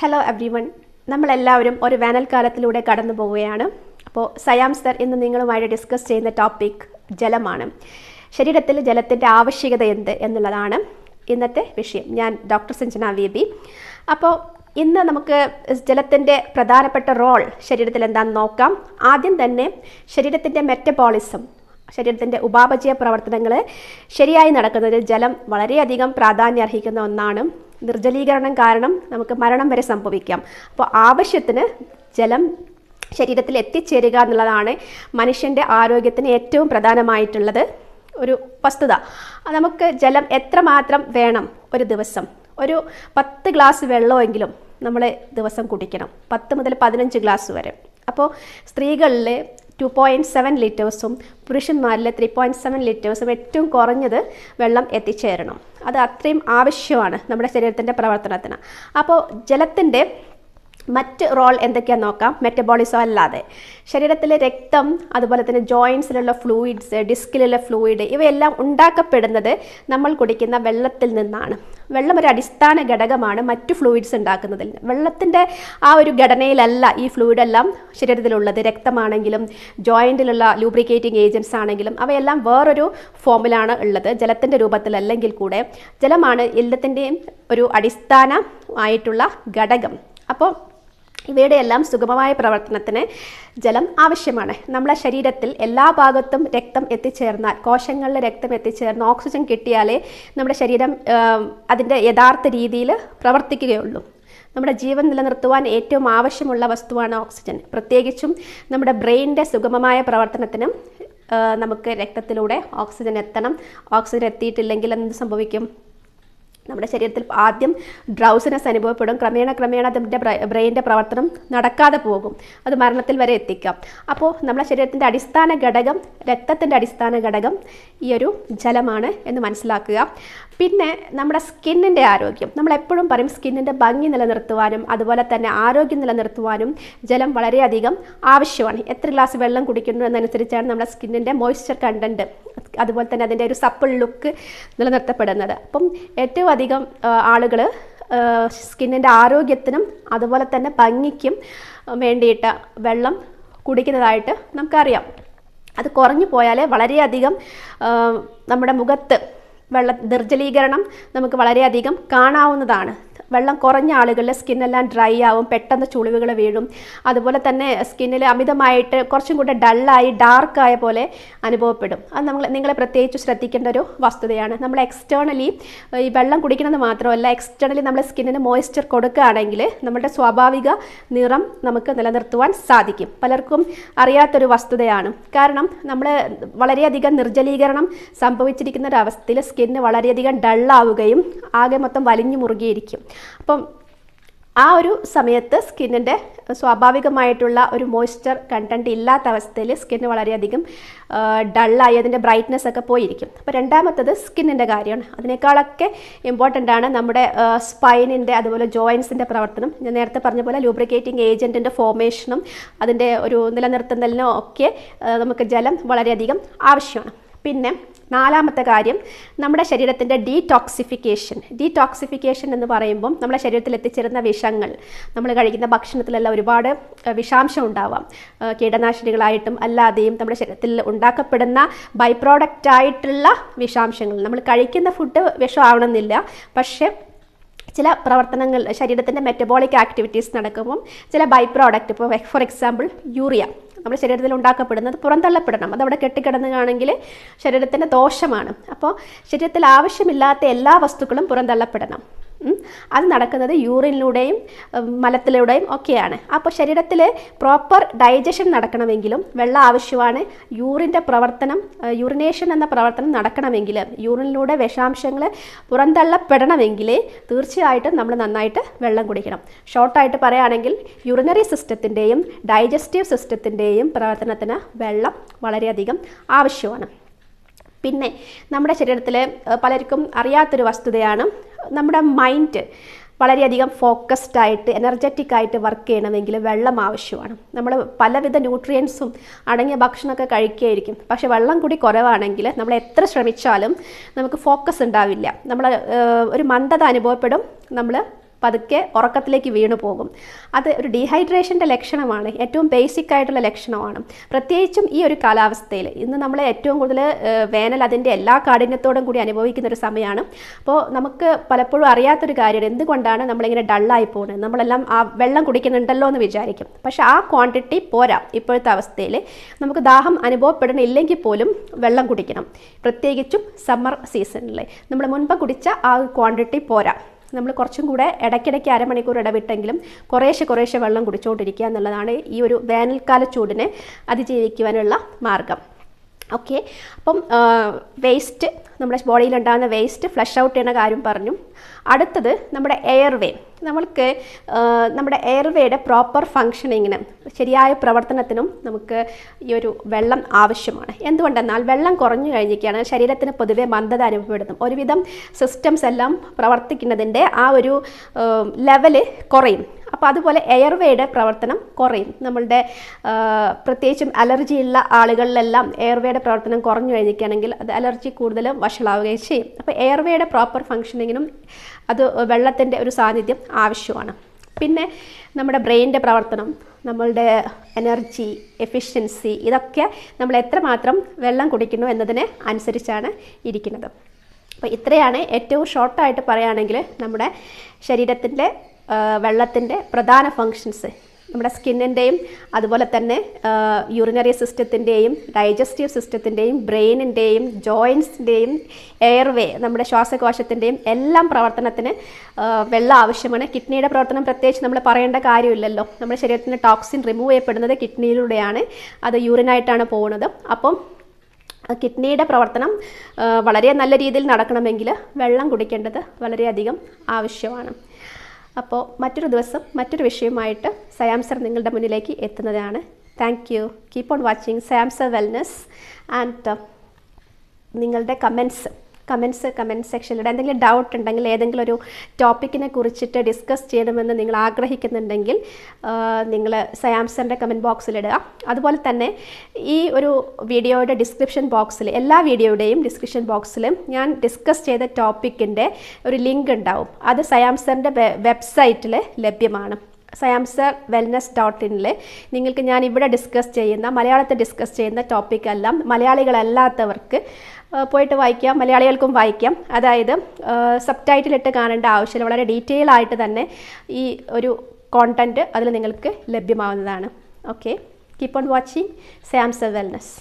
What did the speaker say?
Hello every one നമ്മളെല്ലാവരും ഒരു വേനൽക്കാലത്തിലൂടെ കടന്നു പോവുകയാണ്. അപ്പോൾ സയാം സർ ഇന്ന് നിങ്ങളുമായിട്ട് ഡിസ്കസ് ചെയ്യുന്ന ടോപ്പിക് ജലമാണ്. ശരീരത്തിൽ ജലത്തിന്റെ ആവശ്യകത എന്ത് എന്നുള്ളതാണ് ഇന്നത്തെ വിഷയം. ഞാൻ ഡോക്ടർ സഞ്ജന വി ബി അപ്പോൾ ഇന്ന് നമുക്ക് ജലത്തിന്റെ പ്രധാനപ്പെട്ട റോൾ ശരീരത്തിൽ എന്താണെന്ന് നോക്കാം. ആദ്യം തന്നെ ശരീരത്തിന്റെ മെറ്റബോളിസം ശരീരത്തിന്റെ ഉപാപചയ പ്രവർത്തനങ്ങൾ ശരിയായി നടക്കുന്നതിൽ ജലം വളരെയധികം പ്രാധാന്യം അർഹിക്കുന്ന ഒന്നാണ്. നിർജലീകരണം കാരണം നമുക്ക് മരണം വരെ സംഭവിക്കാം. അപ്പോൾ ആവശ്യത്തിന് ജലം ശരീരത്തിൽ എത്തിച്ചേരുക എന്നുള്ളതാണ് മനുഷ്യന്റെ ആരോഗ്യത്തിന് ഏറ്റവും പ്രധാനമായിട്ടുള്ളത് ഒരു വസ്തുത. നമുക്ക് ജലം എത്രമാത്രം വേണം ഒരു ദിവസം? ഒരു പത്ത് ഗ്ലാസ് വെള്ളമെങ്കിലും നമ്മൾ ദിവസം കുടിക്കണം. പത്ത് മുതൽ പതിനഞ്ച് ഗ്ലാസ് വരെ. അപ്പോൾ സ്ത്രീകളിൽ ടു പോയിന്റ് സെവൻ ലിറ്റേഴ്സും പുരുഷന്മാരിൽ ത്രീ പോയിന്റ് സെവൻ ലിറ്റേഴ്സും ഏറ്റവും കുറഞ്ഞത് വെള്ളം എത്തിച്ചേരണം. അത് അത്രയും ആവശ്യമാണ് നമ്മുടെ ശരീരത്തിന്റെ പ്രവർത്തനത്തിന്. അപ്പോൾ ജലത്തിന്റെ മറ്റ് റോൾ എന്തൊക്കെയാണെന്ന് നോക്കാം? മെറ്റബോളിസം അല്ലാതെ. ശരീരത്തിലെ രക്തം അതുപോലെ തന്നെ ജോയിൻസിലുള്ള ഫ്ലൂയിഡ്സ് ഡിസ്കിലുള്ള ഫ്ലൂയിഡ് ഇവയെല്ലാം ഉണ്ടാക്കപ്പെടുന്നത് നമ്മൾ കുടിക്കുന്ന വെള്ളത്തിൽ നിന്നാണ്. വെള്ളം ഒരു അടിസ്ഥാന ഘടകമാണ് മറ്റു ഫ്ലൂയിഡ്സ് ഉണ്ടാക്കുന്നതിൽ. വെള്ളത്തിന്റെ ആ ഒരു ഘടനയിലല്ല ഈ ഫ്ലൂയിഡെല്ലാം ശരീരത്തിലുള്ളത്. രക്തമാണെങ്കിലും ജോയിന്റിലുള്ള ലൂബ്രിക്കേറ്റിംഗ് ഏജൻസ് ആണെങ്കിലും അവയെല്ലാം വേറൊരു ഫോമിലാണ് ഉള്ളത്. ജലത്തിന്റെ രൂപത്തിലല്ലെങ്കിൽ കൂടെ. ജലമാണ് എല്ലാത്തിന്റെയും ഒരു അടിസ്ഥാന ആയിട്ടുള്ള ഘടകം. അപ്പോൾ ഇവയുടെ എല്ലാം സുഗമമായ പ്രവർത്തനത്തിന് ജലം ആവശ്യമാണ്. നമ്മളെ ശരീരത്തിൽ എല്ലാ ഭാഗത്തും രക്തം എത്തിച്ചേർന്നാൽ കോശങ്ങളിൽ രക്തം എത്തിച്ചേർന്ന് ഓക്സിജൻ കിട്ടിയാലേ നമ്മുടെ ശരീരം അതിന്റെ യഥാർത്ഥ രീതിയിൽ പ്രവർത്തിക്കുകയുള്ളൂ. നമ്മുടെ ജീവൻ നിലനിർത്തുവാൻ ഏറ്റവും ആവശ്യമുള്ള വസ്തുവാണ് ഓക്സിജൻ. പ്രത്യേകിച്ചും നമ്മുടെ ബ്രെയിനിന്റെ സുഗമമായ പ്രവർത്തനത്തിനും നമുക്ക് രക്തത്തിലൂടെ ഓക്സിജൻ എത്തണം. ഓക്സിജൻ എത്തിയിട്ടില്ലെങ്കിൽ എന്ത് സംഭവിക്കും? നമ്മുടെ ശരീരത്തിൽ ആദ്യം ഡ്രൗസിനെസ് അനുഭവപ്പെടും. ക്രമേണ ക്രമേണ അതിന്റെ ബ്രെയിന്റെ പ്രവർത്തനം നടക്കാതെ പോകും. അത് മരണത്തിൽ വരെ എത്തിക്കാം. അപ്പോൾ നമ്മുടെ ശരീരത്തിന്റെ അടിസ്ഥാന ഘടകം രക്തത്തിന്റെ അടിസ്ഥാന ഘടകം ഈ ഒരു ജലമാണ് എന്ന് മനസ്സിലാക്കുക. പിന്നെ നമ്മുടെ സ്കിന്നിന്റെ ആരോഗ്യം. നമ്മൾ എപ്പോഴും പറയും സ്കിന്നിന്റെ ഭംഗി നിലനിർത്തുവാനും അതുപോലെ തന്നെ ആരോഗ്യം നിലനിർത്തുവാനും ജലം വളരെയധികം ആവശ്യമാണ്. എത്ര ഗ്ലാസ് വെള്ളം കുടിക്കുന്നു എന്നനുസരിച്ചാണ് നമ്മുടെ സ്കിന്നിന്റെ മോയ്സ്ചർ കണ്ടന്റ് അതുപോലെ തന്നെ അതിന്റെ ഒരു സപ്പിൾ ലുക്ക് നിലനിർത്തപ്പെടുന്നത്. അപ്പം ഏറ്റവും അധികം ആളുകൾ സ്കിന്നിന്റെ ആരോഗ്യത്തിനും അതുപോലെ തന്നെ ഭംഗിക്കും വേണ്ടിയിട്ട് വെള്ളം കുടിക്കുന്നതായിട്ട് നമുക്കറിയാം. അത് കുറഞ്ഞു പോയാൽ വളരെയധികം നമ്മുടെ മുഖത്ത് വെള്ള നിർജലീകരണം നമുക്ക് വളരെയധികം കാണാവുന്നതാണ്. വെള്ളം കുറഞ്ഞ ആളുകളിലെ സ്കിന്നെല്ലാം ഡ്രൈ ആവും പെട്ടെന്ന് ചുളിവുകൾ വീഴും. അതുപോലെ തന്നെ സ്കിന്നിൽ അമിതമായിട്ട് കുറച്ചും കൂടെ ഡള്ളായി ഡാർക്കായ പോലെ അനുഭവപ്പെടും. അത് നമ്മൾ നിങ്ങളെ പ്രത്യേകിച്ച് ശ്രദ്ധിക്കേണ്ട ഒരു വസ്തുതയാണ്. നമ്മൾ എക്സ്റ്റേണലി ഈ വെള്ളം കുടിക്കുന്നത് മാത്രമല്ല എക്സ്റ്റേണലി നമ്മൾ സ്കിന്നിന് മോയ്സ്ചർ കൊടുക്കുകയാണെങ്കിൽ നമ്മുടെ സ്വാഭാവിക നിറം നമുക്ക് നിലനിർത്തുവാൻ സാധിക്കും. പലർക്കും അറിയാത്തൊരു വസ്തുതയാണ്. കാരണം നമ്മൾ വളരെയധികം നിർജലീകരണം സംഭവിച്ചിരിക്കുന്ന ഒരു അവസ്ഥയിൽ സ്കിന്ന് വളരെയധികം ഡള്ളാവുകയും ആകെ മൊത്തം വലിഞ്ഞു മുറുകിയിരിക്കും. അപ്പം ആ ഒരു സമയത്ത് സ്കിന്നിന്റെ സ്വാഭാവികമായിട്ടുള്ള ഒരു മോയ്സ്ചർ കണ്ടന്റ് ഇല്ലാത്ത അവസ്ഥയിൽ സ്കിന്ന് വളരെയധികം ഡള്ളായി അതിന്റെ ബ്രൈറ്റ്നെസ് ഒക്കെ പോയിരിക്കും. അപ്പോൾ രണ്ടാമത്തത് സ്കിന്നിന്റെ കാര്യമാണ്. അതിനേക്കാളൊക്കെ ഇമ്പോർട്ടന്റ് ആണ് നമ്മുടെ സ്പൈനിന്റെ അതുപോലെ ജോയിൻസിന്റെ പ്രവർത്തനം. ഞാൻ നേരത്തെ പറഞ്ഞ പോലെ ലൂബ്രിക്കേറ്റിംഗ് ഏജന്റിന്റെ ഫോർമേഷനും അതിന്റെ ഒരു നിലനിർത്തുന്നതിനും ഒക്കെ നമുക്ക് ജലം വളരെയധികം ആവശ്യമാണ്. പിന്നെ നാലാമത്തെ കാര്യം നമ്മുടെ ശരീരത്തിന്റെ ഡീടോക്സിഫിക്കേഷൻ ഡീടോക്സിഫിക്കേഷൻ എന്ന് പറയുമ്പം നമ്മുടെ ശരീരത്തിൽ എത്തിച്ചേരുന്ന വിഷങ്ങൾ നമ്മൾ കഴിക്കുന്ന ഭക്ഷണത്തിലെല്ലാം ഒരുപാട് വിഷാംശം ഉണ്ടാവാം. കീടനാശിനികളായിട്ടും അല്ലാതെയും നമ്മുടെ ശരീരത്തിൽ ഉണ്ടാക്കപ്പെടുന്ന ബൈ പ്രോഡക്റ്റ് ആയിട്ടുള്ള വിഷാംശങ്ങൾ. നമ്മൾ കഴിക്കുന്ന ഫുഡ് വിഷമാവണമെന്നില്ല. പക്ഷേ ചില പ്രവർത്തനങ്ങൾ ശരീരത്തിന്റെ മെറ്റബോളിക് ആക്ടിവിറ്റീസ് നടക്കുമ്പം ചില ബൈ പ്രോഡക്റ്റ് ഇപ്പോൾ ഫോർ എക്സാമ്പിൾ യൂറിയ നമ്മുടെ ശരീരത്തിൽ ഉണ്ടാക്കപ്പെടുന്നത് പുറന്തള്ളപ്പെടണം. അതവിടെ കെട്ടിക്കിടന്നുകയാണെങ്കിൽ ശരീരത്തിന്റെ ദോഷമാണ്. അപ്പോൾ ശരീരത്തിൽ ആവശ്യമില്ലാത്ത എല്ലാ വസ്തുക്കളും പുറന്തള്ളപ്പെടണം. അത് നടക്കുന്നത് യൂറിനിലൂടെയും മലത്തിലൂടെയും ഒക്കെയാണ്. അപ്പോൾ ശരീരത്തിൽ പ്രോപ്പർ ഡൈജഷൻ നടക്കണമെങ്കിലും വെള്ളം ആവശ്യമാണ് യൂറിന്റെ പ്രവർത്തനം യൂറിനേഷൻ എന്ന പ്രവർത്തനം നടക്കണമെങ്കിൽ യൂറിനിലൂടെ വിഷാംശങ്ങൾ പുറന്തള്ളപ്പെടണമെങ്കിൽ തീർച്ചയായിട്ടും നമ്മൾ നന്നായിട്ട് വെള്ളം കുടിക്കണം. ഷോർട്ടായിട്ട് പറയുകയാണെങ്കിൽ യൂറിനറി സിസ്റ്റത്തിന്റെയും ഡൈജസ്റ്റീവ് സിസ്റ്റത്തിന്റെയും പ്രവർത്തനത്തിന് വെള്ളം വളരെയധികം ആവശ്യമാണ്. പിന്നെ നമ്മുടെ ശരീരത്തിൽ പലർക്കും അറിയാത്തൊരു വസ്തുതയാണ് നമ്മുടെ മൈൻഡ് വളരെയധികം ഫോക്കസ്ഡ് ആയിട്ട് എനർജറ്റിക് ആയിട്ട് വർക്ക് ചെയ്യണമെങ്കിൽ വെള്ളം ആവശ്യമാണ്. നമ്മൾ പലവിധ ന്യൂട്രിയൻസും അടങ്ങിയ ഭക്ഷണമൊക്കെ കഴിക്കുകയായിരിക്കും. പക്ഷേ വെള്ളം കൂടി കുറവാണെങ്കിൽ നമ്മൾ എത്ര ശ്രമിച്ചാലും നമുക്ക് ഫോക്കസ് ഉണ്ടാവില്ല. നമ്മൾ ഒരു മന്ദത അനുഭവപ്പെടും നമ്മൾ പതുക്കെ ഉറക്കത്തിലേക്ക് വീണു പോകും. അത് ഒരു ഡീഹൈഡ്രേഷന്റെ ലക്ഷണമാണ്. ഏറ്റവും ബേസിക് ആയിട്ടുള്ള ലക്ഷണമാണ്. പ്രത്യേകിച്ചും ഈ ഒരു കാലാവസ്ഥയിൽ ഇന്ന് നമ്മൾ ഏറ്റവും കൂടുതൽ വേനൽ അതിന്റെ എല്ലാ കാഠിന്യത്തോടും കൂടി അനുഭവിക്കുന്ന ഒരു സമയമാണ്. അപ്പോൾ നമുക്ക് പലപ്പോഴും അറിയാത്തൊരു കാര്യം എന്തുകൊണ്ടാണ് നമ്മളിങ്ങനെ ഡള്ളായി പോകുന്നത്? നമ്മളെല്ലാം ആ വെള്ളം കുടിക്കുന്നുണ്ടല്ലോ എന്ന് വിചാരിക്കും. പക്ഷേ ആ ക്വാണ്ടിറ്റി പോരാ. ഇപ്പോഴത്തെ അവസ്ഥയിൽ നമുക്ക് ദാഹം അനുഭവപ്പെടണില്ലെങ്കിൽ പോലും വെള്ളം കുടിക്കണം. പ്രത്യേകിച്ചും സമ്മർ സീസണിൽ നമ്മൾ മുൻപ് കുടിച്ച ആ ക്വാണ്ടിറ്റി പോരാ. നമ്മൾ കുറച്ചും കൂടെ ഇടയ്ക്കിടയ്ക്ക് അരമണിക്കൂർ ഇടവിട്ടെങ്കിലും കുറേശ്ശെ കുറേശ്ശെ വെള്ളം കുടിച്ചുകൊണ്ടിരിക്കുക എന്നുള്ളതാണ് ഈ ഒരു വേനൽക്കാല ചൂടിനെ അതിജീവിക്കുവാനുള്ള മാർഗം. ഓക്കെ അപ്പം വേസ്റ്റ് നമ്മുടെ ബോഡിയിൽ ഉണ്ടാകുന്ന വേസ്റ്റ് ഫ്ലഷ് ഔട്ട് ചെയ്യുന്ന കാര്യം പറഞ്ഞു. അടുത്തത് നമ്മുടെ എയർവേ നമ്മൾക്ക് നമ്മുടെ എയർവേയുടെ പ്രോപ്പർ ഫങ്ഷനിങ്ങിന് ശരിയായ പ്രവർത്തനത്തിനും നമുക്ക് ഈ ഒരു വെള്ളം ആവശ്യമാണ്. എന്തുകൊണ്ടെന്നാൽ വെള്ളം കുറഞ്ഞു കഴിഞ്ഞിരിക്കുകയാണ് ശരീരത്തിന് പൊതുവെ മന്ദത അനുഭവപ്പെടുന്നു. ഒരുവിധം സിസ്റ്റംസ് എല്ലാം പ്രവർത്തിക്കുന്നതിന്റെ ആ ഒരു ലെവൽ കുറയും. അപ്പോൾ അതുപോലെ എയർവേയുടെ പ്രവർത്തനം കുറയും. നമ്മളുടെ പ്രത്യേകിച്ചും അലർജി ഉള്ള ആളുകളിലെല്ലാം എയർവേയുടെ പ്രവർത്തനം കുറഞ്ഞു കഴിഞ്ഞിരിക്കുകയാണെങ്കിൽ അത് അലർജി കൂടുതലും വഷളാവുകയും ചെയ്യും. അപ്പോൾ എയർവേയുടെ പ്രോപ്പർ ഫങ്ഷനിങ്ങിനും അത് വെള്ളത്തിന്റെ ഒരു സാന്നിധ്യം ആവശ്യമാണ്. പിന്നെ നമ്മുടെ ബ്രെയിനിന്റെ പ്രവർത്തനം നമ്മളുടെ എനർജി എഫിഷ്യൻസി ഇതൊക്കെ നമ്മൾ എത്രമാത്രം വെള്ളം കുടിക്കുന്നു എന്നതിനെ അനുസരിച്ചാണ് ഇരിക്കുന്നത്. അപ്പോൾ ഇത്രയാണ് ഏറ്റവും ഷോർട്ടായിട്ട് പറയുകയാണെങ്കിൽ നമ്മുടെ ശരീരത്തിന്റെ വെള്ളത്തിന്റെ പ്രധാന ഫങ്ഷൻസ് നമ്മുടെ സ്കിന്നിന്റെയും അതുപോലെ തന്നെ യൂറിനറി സിസ്റ്റത്തിന്റെയും ഡൈജസ്റ്റീവ് സിസ്റ്റത്തിന്റെയും ബ്രെയിനിന്റെയും ജോയിൻസിന്റെയും എയർവേ നമ്മുടെ ശ്വാസകോശത്തിന്റെയും എല്ലാം പ്രവർത്തനത്തിന് വെള്ളം ആവശ്യമാണ്. കിഡ്നിയുടെ പ്രവർത്തനം പ്രത്യേകിച്ച് നമ്മൾ പറയേണ്ട കാര്യമില്ലല്ലോ. നമ്മുടെ ശരീരത്തിന് ടോക്സിൻ റിമൂവ് ചെയ്യപ്പെടുന്നത് കിഡ്നിയിലൂടെയാണ്. അത് യൂറിനായിട്ടാണ് പോകുന്നത്. അപ്പം കിഡ്നിയുടെ പ്രവർത്തനം വളരെ നല്ല രീതിയിൽ നടക്കണമെങ്കിൽ വെള്ളം കുടിക്കേണ്ടത് വളരെയധികം ആവശ്യമാണ്. അപ്പോൾ മറ്റൊരു ദിവസം മറ്റൊരു വിഷയമായിട്ട് സയാംസർ നിങ്ങളുടെ മുന്നിലേക്ക് എത്തുന്നതാണ്. Thank you keep on watching സയാംസർ wellness and നിങ്ങളുടെ കമൻസ് കമൻസ് കമന്റ് സെക്ഷനിലൂടെ എന്തെങ്കിലും ഡൗട്ട് ഉണ്ടെങ്കിൽ ഏതെങ്കിലും ഒരു ടോപ്പിക്കിനെ കുറിച്ചിട്ട് ഡിസ്കസ് ചെയ്യണമെന്ന് നിങ്ങൾ ആഗ്രഹിക്കുന്നുണ്ടെങ്കിൽ നിങ്ങൾ സയാംസറിന്റെ കമന്റ് ബോക്സിലിടുക അതുപോലെ തന്നെ ഈ ഒരു വീഡിയോയുടെ ഡിസ്ക്രിപ്ഷൻ ബോക്സിൽ എല്ലാ വീഡിയോയുടെയും ഡിസ്ക്രിപ്ഷൻ ബോക്സിൽ ഞാൻ ഡിസ്കസ് ചെയ്ത ടോപ്പിക്കിന്റെ ഒരു ലിങ്ക് ഉണ്ടാവും. അത് സയാംസറിന്റെ വെബ്സൈറ്റിൽ ലഭ്യമാണ്. സയാംസർ വെൽനസ് ഡോട്ട് ഇനിൽ നിങ്ങൾക്ക് ഞാൻ ഇവിടെ ഡിസ്കസ് ചെയ്യുന്ന മലയാളത്തിൽ ഡിസ്കസ് ചെയ്യുന്ന ടോപ്പിക്കെല്ലാം മലയാളികളല്ലാത്തവർക്ക് പോയിട്ട് വായിക്കാം മലയാളികൾക്കും വായിക്കാം. അതായത് സബ് ടൈറ്റിലിട്ട് കാണേണ്ട ആവശ്യമില്ല. വളരെ ഡീറ്റെയിൽ ആയിട്ട് തന്നെ ഈ ഒരു കോണ്ടന്റ് അതിൽ നിങ്ങൾക്ക് ലഭ്യമാവുന്നതാണ്. ഓക്കെ കീപ്പ് ഓൺ വാച്ചിങ് സാംസർ വെൽനസ്